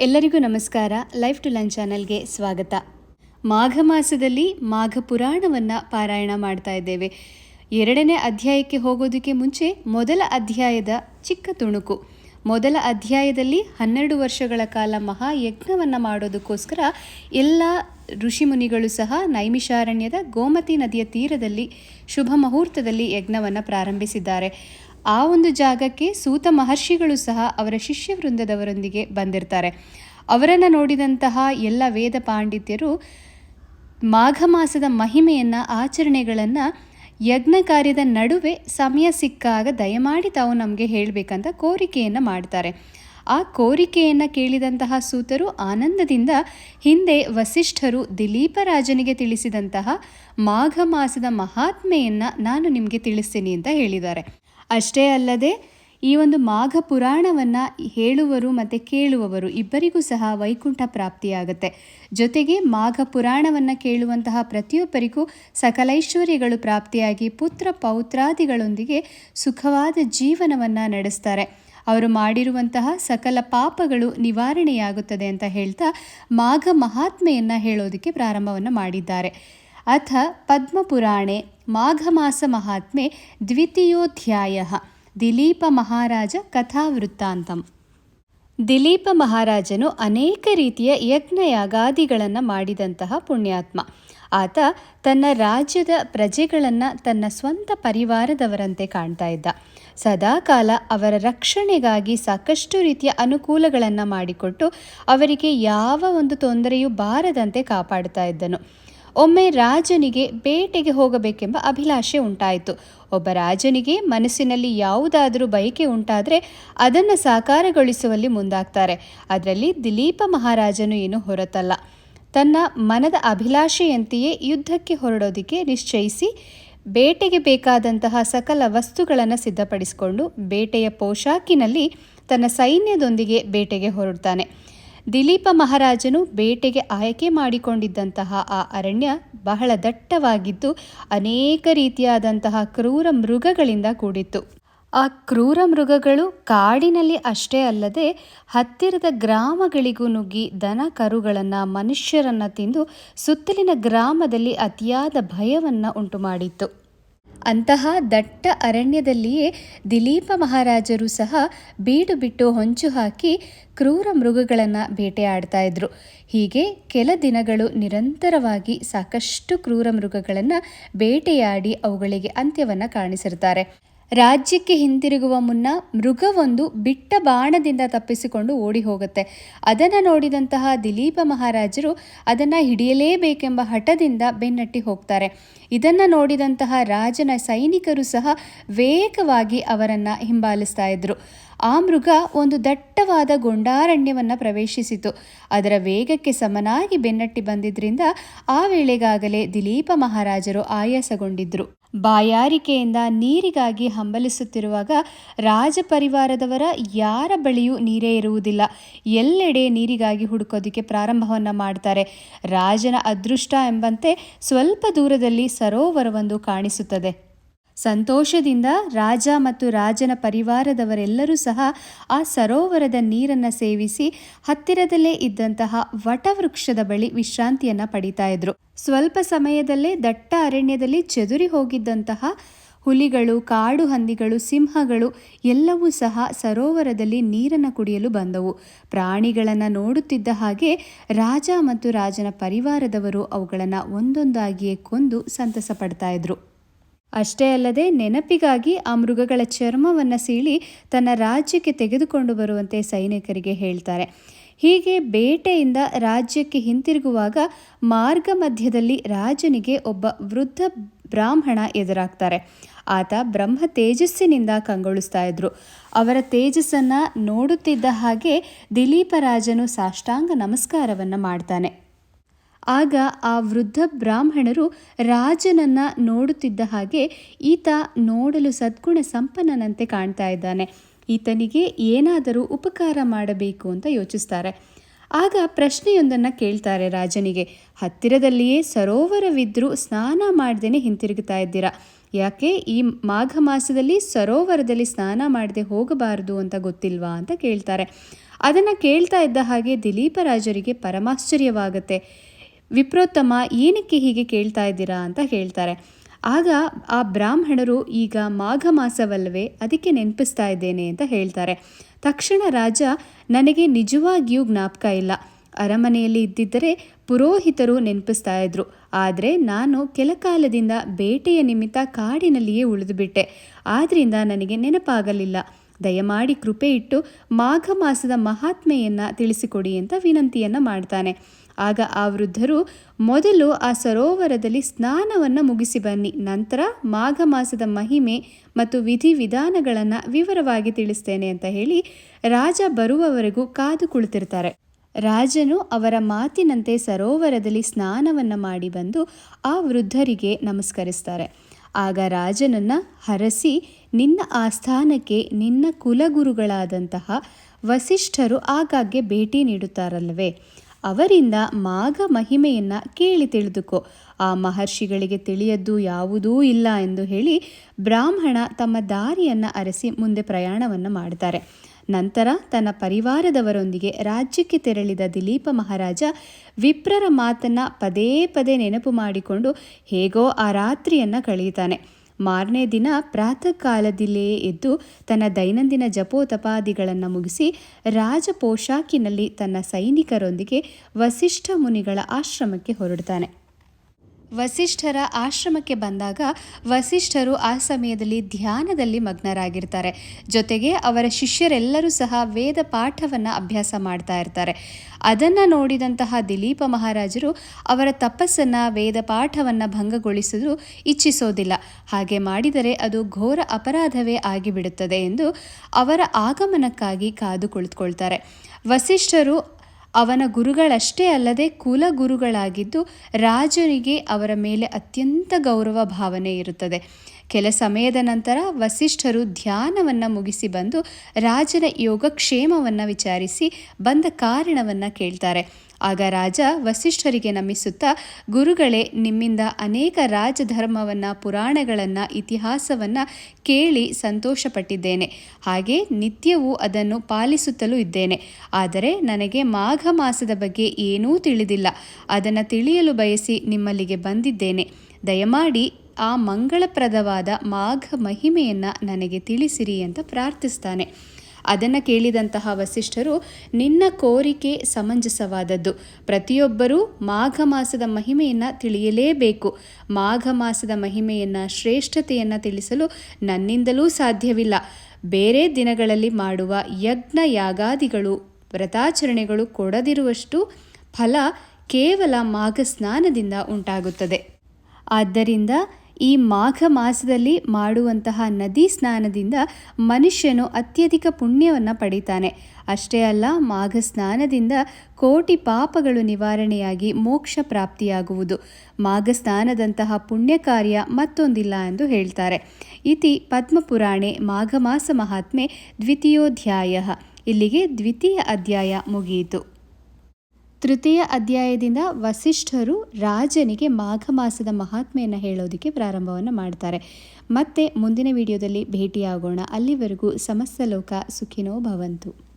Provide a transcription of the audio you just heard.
ಎಲ್ಲರಿಗೂ ನಮಸ್ಕಾರ. Life to lunch ಚಾನಲ್ಗೆ ಸ್ವಾಗತ. ಮಾಘ ಮಾಸದಲ್ಲಿ ಮಾಘ ಪುರಾಣವನ್ನು ಪಾರಾಯಣ ಮಾಡ್ತಾ ಇದ್ದೇವೆ. ಎರಡನೇ ಅಧ್ಯಾಯಕ್ಕೆ ಹೋಗೋದಕ್ಕೆ ಮುಂಚೆ ಮೊದಲ ಅಧ್ಯಾಯದ ಚಿಕ್ಕ ತುಣುಕು. ಮೊದಲ ಅಧ್ಯಾಯದಲ್ಲಿ ಹನ್ನೆರಡು ವರ್ಷಗಳ ಕಾಲ ಮಹಾಯಜ್ಞವನ್ನು ಮಾಡೋದಕ್ಕೋಸ್ಕರ ಎಲ್ಲ ಋಷಿಮುನಿಗಳು ಸಹ ನೈಮಿಷಾರಣ್ಯದ ಗೋಮತಿ ನದಿಯ ತೀರದಲ್ಲಿ ಶುಭ ಮುಹೂರ್ತದಲ್ಲಿ ಯಜ್ಞವನ್ನು ಪ್ರಾರಂಭಿಸಿದ್ದಾರೆ. ಆ ಒಂದು ಜಾಗಕ್ಕೆ ಸೂತ ಮಹರ್ಷಿಗಳು ಸಹ ಅವರ ಶಿಷ್ಯ ವೃಂದದವರೊಂದಿಗೆ ಬಂದಿರ್ತಾರೆ. ಅವರನ್ನು ನೋಡಿದಂತಹ ಎಲ್ಲ ವೇದ ಪಾಂಡಿತ್ಯರು ಮಾಘ ಮಾಸದ ಮಹಿಮೆಯನ್ನು, ಆಚರಣೆಗಳನ್ನು, ಯಜ್ಞ ಕಾರ್ಯದ ನಡುವೆ ಸಮಯ ಸಿಕ್ಕಾಗ ದಯಮಾಡಿ ತಾವು ನಮಗೆ ಹೇಳಬೇಕಂತ ಕೋರಿಕೆಯನ್ನು ಮಾಡ್ತಾರೆ. ಆ ಕೋರಿಕೆಯನ್ನು ಕೇಳಿದಂತಹ ಸೂತರು ಆನಂದದಿಂದ ಹಿಂದೆ ವಸಿಷ್ಠರು ದಿಲೀಪರಾಜನಿಗೆ ತಿಳಿಸಿದಂತಹ ಮಾಘ ಮಾಸದ ಮಹಾತ್ಮೆಯನ್ನು ನಾನು ನಿಮಗೆ ತಿಳಿಸ್ತೀನಿ ಅಂತ ಹೇಳಿದ್ದಾರೆ. ಅಷ್ಟೇ ಅಲ್ಲದೆ ಈ ಒಂದು ಮಾಘ ಪುರಾಣವನ್ನು ಹೇಳುವರು ಮತ್ತು ಕೇಳುವವರು ಇಬ್ಬರಿಗೂ ಸಹ ವೈಕುಂಠ ಪ್ರಾಪ್ತಿಯಾಗುತ್ತೆ. ಜೊತೆಗೆ ಮಾಘ ಪುರಾಣವನ್ನು ಕೇಳುವಂತಹ ಪ್ರತಿಯೊಬ್ಬರಿಗೂ ಸಕಲೈಶ್ವರ್ಯಗಳು ಪ್ರಾಪ್ತಿಯಾಗಿ ಪುತ್ರ ಪೌತ್ರಾದಿಗಳೊಂದಿಗೆ ಸುಖವಾದ ಜೀವನವನ್ನು ನಡೆಸ್ತಾರೆ. ಅವರು ಮಾಡಿರುವಂತಹ ಸಕಲ ಪಾಪಗಳು ನಿವಾರಣೆಯಾಗುತ್ತದೆ ಅಂತ ಹೇಳ್ತಾ ಮಾಘ ಮಹಾತ್ಮೆಯನ್ನು ಹೇಳೋದಕ್ಕೆ ಪ್ರಾರಂಭವನ್ನು ಮಾಡಿದ್ದಾರೆ. ಅಥ ಪದ್ಮಪುರಾಣೆ ಮಾಘ ಮಾಸ ಮಹಾತ್ಮೆ ದ್ವಿತೀಯೋಧ್ಯಾಯ ದಿಲೀಪ ಮಹಾರಾಜ ಕಥಾವೃತ್ತಾಂತಂ. ದಿಲೀಪ ಮಹಾರಾಜನು ಅನೇಕ ರೀತಿಯ ಯಜ್ಞಯಾಗಾದಿಗಳನ್ನು ಮಾಡಿದಂತಹ ಪುಣ್ಯಾತ್ಮ. ಆತ ತನ್ನ ರಾಜ್ಯದ ಪ್ರಜೆಗಳನ್ನು ತನ್ನ ಸ್ವಂತ ಪರಿವಾರದವರಂತೆ ಕಾಣ್ತಾ ಇದ್ದ. ಸದಾಕಾಲ ಅವರ ರಕ್ಷಣೆಗಾಗಿ ಸಾಕಷ್ಟು ರೀತಿಯ ಅನುಕೂಲಗಳನ್ನು ಮಾಡಿಕೊಟ್ಟು ಅವರಿಗೆ ಯಾವ ಒಂದು ತೊಂದರೆಯೂ ಬಾರದಂತೆ ಕಾಪಾಡ್ತಾ ಇದ್ದನು. ಒಮ್ಮೆ ರಾಜನಿಗೆ ಬೇಟೆಗೆ ಹೋಗಬೇಕೆಂಬ ಅಭಿಲಾಷೆ ಉಂಟಾಯಿತು. ಒಬ್ಬ ರಾಜನಿಗೆ ಮನಸ್ಸಿನಲ್ಲಿ ಯಾವುದಾದರೂ ಬಯಕೆ ಉಂಟಾದರೆ ಅದನ್ನು ಸಾಕಾರಗೊಳಿಸುವಲ್ಲಿ ಮುಂದಾಗ್ತಾರೆ. ಅದರಲ್ಲಿ ದಿಲೀಪ ಮಹಾರಾಜನು ಏನು ಹೊರತಲ್ಲ. ತನ್ನ ಮನದ ಅಭಿಲಾಷೆಯಂತೆಯೇ ಯುದ್ಧಕ್ಕೆ ಹೊರಡೋದಕ್ಕೆ ನಿಶ್ಚಯಿಸಿ ಬೇಟೆಗೆ ಬೇಕಾದಂತಹ ಸಕಲ ವಸ್ತುಗಳನ್ನು ಸಿದ್ಧಪಡಿಸಿಕೊಂಡು ಬೇಟೆಯ ಪೋಷಾಕಿನಲ್ಲಿ ತನ್ನ ಸೈನ್ಯದೊಂದಿಗೆ ಬೇಟೆಗೆ ಹೊರಡ್ತಾನೆ. ದಿಲೀಪ ಮಹಾರಾಜನು ಬೇಟೆಗೆ ಆಯ್ಕೆ ಮಾಡಿಕೊಂಡಿದ್ದಂತಹ ಆ ಅರಣ್ಯ ಬಹಳ ದಟ್ಟವಾಗಿದ್ದು ಅನೇಕ ರೀತಿಯಾದಂತಹ ಕ್ರೂರ ಮೃಗಗಳಿಂದ ಕೂಡಿತ್ತು. ಆ ಕ್ರೂರ ಮೃಗಗಳು ಕಾಡಿನಲ್ಲಿ ಅಷ್ಟೇ ಅಲ್ಲದೆ ಹತ್ತಿರದ ಗ್ರಾಮಗಳಿಗೂ ನುಗ್ಗಿ ದನ ಕರುಗಳನ್ನು ಮನುಷ್ಯರನ್ನು ತಿಂದು ಸುತ್ತಲಿನ ಗ್ರಾಮದಲ್ಲಿ ಅತಿಯಾದ ಭಯವನ್ನು ಉಂಟು ಮಾಡಿತ್ತು ಅಂತಹ ದಟ್ಟ ಅರಣ್ಯದಲ್ಲಿಯೇ ದಿಲೀಪ ಮಹಾರಾಜರು ಸಹ ಬೀಡು ಬಿಟ್ಟು ಹೊಂಚು ಹಾಕಿ ಕ್ರೂರ ಮೃಗಗಳನ್ನು ಬೇಟೆಯಾಡ್ತಾ ಇದ್ರು. ಹೀಗೆ ಕೆಲ ದಿನಗಳು ನಿರಂತರವಾಗಿ ಸಾಕಷ್ಟು ಕ್ರೂರ ಮೃಗಗಳನ್ನು ಬೇಟೆಯಾಡಿ ಅವುಗಳಿಗೆ ಅಂತ್ಯವನ್ನು ಕಾಣಿಸಿರ್ತಾರೆ. ರಾಜ್ಯಕ್ಕೆ ಹಿಂತಿರುಗುವ ಮುನ್ನ ಮೃಗವೊಂದು ಬಿಟ್ಟ ಬಾಣದಿಂದ ತಪ್ಪಿಸಿಕೊಂಡು ಓಡಿ ಹೋಗುತ್ತೆ ಅದನ್ನು ನೋಡಿದಂತಹ ದಿಲೀಪ ಮಹಾರಾಜರು ಅದನ್ನು ಹಿಡಿಯಲೇಬೇಕೆಂಬ ಹಠದಿಂದ ಬೆನ್ನಟ್ಟಿ ಹೋಗ್ತಾರೆ. ಇದನ್ನು ನೋಡಿದಂತಹ ರಾಜನ ಸೈನಿಕರು ಸಹ ವೇಗವಾಗಿ ಅವರನ್ನು ಹಿಂಬಾಲಿಸ್ತಾ ಇದ್ರು. ಆ ಮೃಗ ಒಂದು ದಟ್ಟವಾದ ಗೊಂಡಾರಣ್ಯವನ್ನು ಪ್ರವೇಶಿಸಿತು. ಅದರ ವೇಗಕ್ಕೆ ಸಮನಾಗಿ ಬೆನ್ನಟ್ಟಿ ಬಂದಿದ್ದರಿಂದ ಆ ವೇಳೆಗಾಗಲೇ ದಿಲೀಪ ಮಹಾರಾಜರು ಆಯಾಸಗೊಂಡಿದ್ರು. ಬಾಯಾರಿಕೆಯಿಂದ ನೀರಿಗಾಗಿ ಹಂಬಲಿಸುತ್ತಿರುವಾಗ ರಾಜಪರಿವಾರದವರ ಯಾರ ಬಳಿಯೂ ನೀರೇ ಇರುವುದಿಲ್ಲ. ಎಲ್ಲೆಡೆ ನೀರಿಗಾಗಿ ಹುಡುಕೋದಕ್ಕೆ ಪ್ರಾರಂಭವನ್ನು ಮಾಡ್ತಾರೆ. ರಾಜನ ಅದೃಷ್ಟ ಎಂಬಂತೆ ಸ್ವಲ್ಪ ದೂರದಲ್ಲಿ ಸರೋವರವೊಂದು ಕಾಣಿಸುತ್ತದೆ. ಸಂತೋಷದಿಂದ ರಾಜ ಮತ್ತು ರಾಜನ ಪರಿವಾರದವರೆಲ್ಲರೂ ಸಹ ಆ ಸರೋವರದ ನೀರನ್ನು ಸೇವಿಸಿ ಹತ್ತಿರದಲ್ಲೇ ಇದ್ದಂತಹ ವಟವೃಕ್ಷದ ಬಳಿ ವಿಶ್ರಾಂತಿಯನ್ನು ಪಡಿತಾ ಇದ್ರು. ಸ್ವಲ್ಪ ಸಮಯದಲ್ಲೇ ದಟ್ಟ ಅರಣ್ಯದಲ್ಲಿ ಚದುರಿ ಹೋಗಿದ್ದಂತಹ ಹುಲಿಗಳು, ಕಾಡು ಹಂದಿಗಳು, ಸಿಂಹಗಳು ಎಲ್ಲವೂ ಸಹ ಸರೋವರದಲ್ಲಿ ನೀರನ್ನು ಕುಡಿಯಲು ಬಂದವು. ಪ್ರಾಣಿಗಳನ್ನು ನೋಡುತ್ತಿದ್ದ ಹಾಗೆ ರಾಜ ಮತ್ತು ರಾಜನ ಪರಿವಾರದವರು ಅವುಗಳನ್ನು ಒಂದೊಂದಾಗಿಯೇ ಕೊಂದು ಸಂತಸ ಪಡ್ತಾ ಇದ್ರು. ಅಷ್ಟೇ ಅಲ್ಲದೆ ನೆನಪಿಗಾಗಿ ಆ ಮೃಗಗಳ ಚರ್ಮವನ್ನು ಸೀಳಿ ತನ್ನ ರಾಜ್ಯಕ್ಕೆ ತೆಗೆದುಕೊಂಡು ಬರುವಂತೆ ಸೈನಿಕರಿಗೆ ಹೇಳ್ತಾರೆ. ಹೀಗೆ ಬೇಟೆಯಿಂದ ರಾಜ್ಯಕ್ಕೆ ಹಿಂತಿರುಗುವಾಗ ಮಾರ್ಗ ಮಧ್ಯದಲ್ಲಿ ರಾಜನಿಗೆ ಒಬ್ಬ ವೃದ್ಧ ಬ್ರಾಹ್ಮಣ ಎದುರಾಗ್ತಾರೆ. ಆತ ಬ್ರಹ್ಮ ತೇಜಸ್ಸಿನಿಂದ ಕಂಗೊಳಿಸ್ತಾ ಇದ್ರು. ಅವರ ತೇಜಸ್ಸನ್ನು ನೋಡುತ್ತಿದ್ದ ಹಾಗೆ ದಿಲೀಪ ರಾಜನು ಸಾಷ್ಟಾಂಗ ನಮಸ್ಕಾರವನ್ನು ಮಾಡ್ತಾನೆ. ಆಗ ಆ ವೃದ್ಧ ಬ್ರಾಹ್ಮಣರು ರಾಜನನ್ನ ನೋಡುತ್ತಿದ್ದ ಹಾಗೆ ಈತ ನೋಡಲು ಸದ್ಗುಣ ಸಂಪನ್ನನಂತೆ ಕಾಣ್ತಾ ಇದ್ದಾನೆ. ಈತನಿಗೆ ಏನಾದರೂ ಉಪಕಾರ ಮಾಡಬೇಕು ಅಂತ ಯೋಚಿಸ್ತಾರೆ. ಆಗ ಪ್ರಶ್ನೆಯೊಂದನ್ನು ಕೇಳ್ತಾರೆ ರಾಜನಿಗೆ. ಹತ್ತಿರದಲ್ಲಿಯೇ ಸರೋವರವಿದ್ದರೂ ಸ್ನಾನ ಮಾಡ್ದೇನೆ ಹಿಂತಿರುಗುತ್ತಾ ಇದ್ದೀರಾ? ಯಾಕೆ ಈ ಮಾಘ ಮಾಸದಲ್ಲಿ ಸರೋವರದಲ್ಲಿ ಸ್ನಾನ ಮಾಡದೆ ಹೋಗಬಾರದು ಅಂತ ಗೊತ್ತಿಲ್ವಾ ಅಂತ ಕೇಳ್ತಾರೆ. ಅದನ್ನು ಕೇಳ್ತಾ ಇದ್ದ ಹಾಗೆ ದಿಲೀಪರಾಜರಿಗೆ ಪರಮಾಶ್ಚರ್ಯವಾಗುತ್ತೆ. ವಿಪ್ರೋತ್ತಮ ಏನಕ್ಕೆ ಹೀಗೆ ಕೇಳ್ತಾ ಇದ್ದೀರಾ ಅಂತ ಹೇಳ್ತಾರೆ. ಆಗ ಆ ಬ್ರಾಹ್ಮಣರು ಈಗ ಮಾಘ ಮಾಸವಲ್ಲವೇ ಅದಕ್ಕೆ ನೆನಪಿಸ್ತಾ ಇದ್ದೇನೆ ಅಂತ ಹೇಳ್ತಾರೆ. ತಕ್ಷಣ ರಾಜ, ನನಗೆ ನಿಜವಾಗಿಯೂ ಜ್ಞಾಪಕ ಇಲ್ಲ. ಅರಮನೆಯಲ್ಲಿ ಇದ್ದಿದ್ದರೆ ಪುರೋಹಿತರು ನೆನಪಿಸ್ತಾ ಇದ್ರು. ಆದರೆ ನಾನು ಕೆಲ ಕಾಲದಿಂದ ಬೇಟೆಯ ನಿಮಿತ್ತ ಕಾಡಿನಲ್ಲಿಯೇ ಉಳಿದುಬಿಟ್ಟೆ. ಆದ್ದರಿಂದ ನನಗೆ ನೆನಪಾಗಲಿಲ್ಲ. ದಯಮಾಡಿ ಕೃಪೆ ಇಟ್ಟು ಮಾಘ ಮಾಸದ ಮಹಾತ್ಮೆಯನ್ನು ತಿಳಿಸಿಕೊಡಿ ಅಂತ ವಿನಂತಿಯನ್ನು ಮಾಡ್ತಾನೆ. ಆಗ ಆ ವೃದ್ಧರು ಮೊದಲು ಆ ಸರೋವರದಲ್ಲಿ ಸ್ನಾನವನ್ನು ಮುಗಿಸಿ ಬನ್ನಿ. ನಂತರ ಮಾಘ ಮಾಸದ ಮಹಿಮೆ ಮತ್ತು ವಿಧಿವಿಧಾನಗಳನ್ನು ವಿವರವಾಗಿ ತಿಳಿಸ್ತೇನೆ ಅಂತ ಹೇಳಿ ರಾಜ ಬರುವವರೆಗೂ ಕಾದು ಕುಳಿತಿರ್ತಾರೆ. ರಾಜನು ಅವರ ಮಾತಿನಂತೆ ಸರೋವರದಲ್ಲಿ ಸ್ನಾನವನ್ನು ಮಾಡಿ ಬಂದು ಆ ವೃದ್ಧರಿಗೆ ನಮಸ್ಕರಿಸ್ತಾರೆ. ಆಗ ರಾಜನನ್ನು ಹರಸಿ ನಿನ್ನ ಆಸ್ಥಾನಕ್ಕೆ ನಿನ್ನ ಕುಲಗುರುಗಳಾದಂತಹ ವಸಿಷ್ಠರು ಆಗಾಗ್ಗೆ ಭೇಟಿ ನೀಡುತ್ತಾರಲ್ಲವೇ? ಅವರಿಂದ ಮಾಗ ಮಹಿಮೆಯನ್ನು ಕೇಳಿ ತಿಳಿದುಕೋ. ಆ ಮಹರ್ಷಿಗಳಿಗೆ ತಿಳಿಯದ್ದು ಯಾವುದೂ ಇಲ್ಲ ಎಂದು ಹೇಳಿ ಬ್ರಾಹ್ಮಣ ತಮ್ಮ ದಾರಿಯನ್ನು ಅರಸಿ ಮುಂದೆ ಪ್ರಯಾಣವನ್ನು ಮಾಡ್ತಾರೆ. ನಂತರ ತನ್ನ ಪರಿವಾರದವರೊಂದಿಗೆ ರಾಜ್ಯಕ್ಕೆ ತೆರಳಿದ ದಿಲೀಪ ಮಹಾರಾಜ ವಿಪ್ರರ ಮಾತನ್ನು ಪದೇ ಪದೇ ನೆನಪು ಮಾಡಿಕೊಂಡು ಹೇಗೋ ಆ ರಾತ್ರಿಯನ್ನು ಕಳೆಯುತ್ತಾನೆ. ಮಾರನೇ ದಿನ ಪ್ರಾತಃ ಕಾಲದಲ್ಲೇ ಎದ್ದು ತನ್ನ ದೈನಂದಿನ ಜಪೋತಪಾದಿಗಳನ್ನು ಮುಗಿಸಿ ರಾಜ ಪೋಷಾಕಿನಲ್ಲಿ ತನ್ನ ಸೈನಿಕರೊಂದಿಗೆ ವಸಿಷ್ಠ ಮುನಿಗಳ ಆಶ್ರಮಕ್ಕೆ ಹೊರಡ್ತಾನೆ ವಸಿಷ್ಠರ ಆಶ್ರಮಕ್ಕೆ ಬಂದಾಗ ವಸಿಷ್ಠರು ಆ ಸಮಯದಲ್ಲಿ ಧ್ಯಾನದಲ್ಲಿ ಮಗ್ನರಾಗಿರ್ತಾರೆ. ಜೊತೆಗೆ ಅವರ ಶಿಷ್ಯರೆಲ್ಲರೂ ಸಹ ವೇದ ಪಾಠವನ್ನು ಅಭ್ಯಾಸ ಮಾಡ್ತಾ ಇರ್ತಾರೆ. ಅದನ್ನು ನೋಡಿದಂತಹ ದಿಲೀಪ ಮಹಾರಾಜರು ಅವರ ತಪಸ್ಸನ್ನು ವೇದ ಪಾಠವನ್ನು ಭಂಗಗೊಳಿಸಲು ಇಚ್ಛಿಸೋದಿಲ್ಲ. ಹಾಗೆ ಮಾಡಿದರೆ ಅದು ಘೋರ ಅಪರಾಧವೇ ಆಗಿಬಿಡುತ್ತದೆ ಎಂದು ಅವರ ಆಗಮನಕ್ಕಾಗಿ ಕಾದು ಕುಳಿತುಕೊಳ್ತಾರೆ. ವಸಿಷ್ಠರು ಅವನ ಗುರುಗಳಷ್ಟೇ ಅಲ್ಲದೆ ಕುಲಗುರುಗಳಾಗಿದ್ದು ರಾಜನಿಗೆ ಅವರ ಮೇಲೆ ಅತ್ಯಂತ ಗೌರವ ಭಾವನೆ ಇರುತ್ತದೆ. ಕೆಲ ಸಮಯದ ನಂತರ ವಸಿಷ್ಠರು ಧ್ಯಾನವನ್ನು ಮುಗಿಸಿ ಬಂದು ರಾಜನ ಯೋಗಕ್ಷೇಮವನ್ನು ವಿಚಾರಿಸಿ ಬಂದ ಕಾರಣವನ್ನು ಕೇಳ್ತಾರೆ. ಆಗ ರಾಜ ವಸಿಷ್ಠರಿಗೆ ನಮಿಸುತ್ತಾ, ಗುರುಗಳೇ, ನಿಮ್ಮಿಂದ ಅನೇಕ ರಾಜಧರ್ಮವನ್ನು, ಪುರಾಣಗಳನ್ನು, ಇತಿಹಾಸವನ್ನು ಕೇಳಿ ಸಂತೋಷಪಟ್ಟಿದ್ದೇನೆ. ಹಾಗೆ ನಿತ್ಯವೂ ಅದನ್ನು ಪಾಲಿಸುತ್ತಲೂ ಇದ್ದೇನೆ. ಆದರೆ ನನಗೆ ಮಾಘ ಮಾಸದ ಬಗ್ಗೆ ಏನೂ ತಿಳಿದಿಲ್ಲ. ಅದನ್ನು ತಿಳಿಯಲು ಬಯಸಿ ನಿಮ್ಮಲ್ಲಿಗೆ ಬಂದಿದ್ದೇನೆ. ದಯಮಾಡಿ ಆ ಮಂಗಳಪ್ರದವಾದ ಮಾಘ ಮಹಿಮೆಯನ್ನು ನನಗೆ ತಿಳಿಸಿರಿ ಅಂತ ಪ್ರಾರ್ಥಿಸ್ತಾನೆ. ಅದನ್ನು ಕೇಳಿದಂತಹ ವಸಿಷ್ಠರು, ನಿನ್ನ ಕೋರಿಕೆ ಸಮಂಜಸವಾದದ್ದು. ಪ್ರತಿಯೊಬ್ಬರೂ ಮಾಘ ಮಾಸದ ಮಹಿಮೆಯನ್ನು ತಿಳಿಯಲೇಬೇಕು. ಮಾಘ ಮಾಸದ ಮಹಿಮೆಯನ್ನು, ಶ್ರೇಷ್ಠತೆಯನ್ನು ತಿಳಿಸಲು ನನ್ನಿಂದಲೂ ಸಾಧ್ಯವಿಲ್ಲ. ಬೇರೆ ದಿನಗಳಲ್ಲಿ ಮಾಡುವ ಯಜ್ಞ ಯಾಗಾದಿಗಳು, ವ್ರತಾಚರಣೆಗಳು ಕೊಡದಿರುವಷ್ಟು ಫಲ ಕೇವಲ ಮಾಘ ಸ್ನಾನದಿಂದ ಉಂಟಾಗುತ್ತದೆ. ಆದ್ದರಿಂದ ಈ ಮಾಘ ಮಾಸದಲ್ಲಿ ಮಾಡುವಂತಹ ನದಿ ಸ್ನಾನದಿಂದ ಮನುಷ್ಯನು ಅತ್ಯಧಿಕ ಪುಣ್ಯವನ್ನು ಪಡಿತಾನೆ. ಅಷ್ಟೇ ಅಲ್ಲ, ಮಾಘ ಸ್ನಾನದಿಂದ ಕೋಟಿ ಪಾಪಗಳು ನಿವಾರಣೆಯಾಗಿ ಮೋಕ್ಷ ಪ್ರಾಪ್ತಿಯಾಗುವುದು. ಮಾಘ ಸ್ನಾನದಂತಹ ಪುಣ್ಯ ಕಾರ್ಯ ಮತ್ತೊಂದಿಲ್ಲ ಎಂದು ಹೇಳ್ತಾರೆ. ಇತಿ ಪದ್ಮಪುರಾಣೆ ಮಾಘ ಮಾಸ ಮಹಾತ್ಮೆ ದ್ವಿತೀಯೋಧ್ಯಾಯ. ಇಲ್ಲಿಗೆ ದ್ವಿತೀಯ ಅಧ್ಯಾಯ ಮುಗಿಯಿತು. ತೃತೀಯ ಅಧ್ಯಾಯದಿಂದ ವಸಿಷ್ಠರು ರಾಜನಿಗೆ ಮಾಘ ಮಾಸದ ಮಹಾತ್ಮೆಯನ್ನು ಹೇಳೋದಕ್ಕೆ ಪ್ರಾರಂಭವನ್ನು ಮಾಡ್ತಾರೆ. ಮತ್ತೆ ಮುಂದಿನ ವಿಡಿಯೋದಲ್ಲಿ ಭೇಟಿಯಾಗೋಣ. ಅಲ್ಲಿವರೆಗೂ ಸಮಸ್ತ ಲೋಕ ಸುಖಿನೋ ಭವಂತು.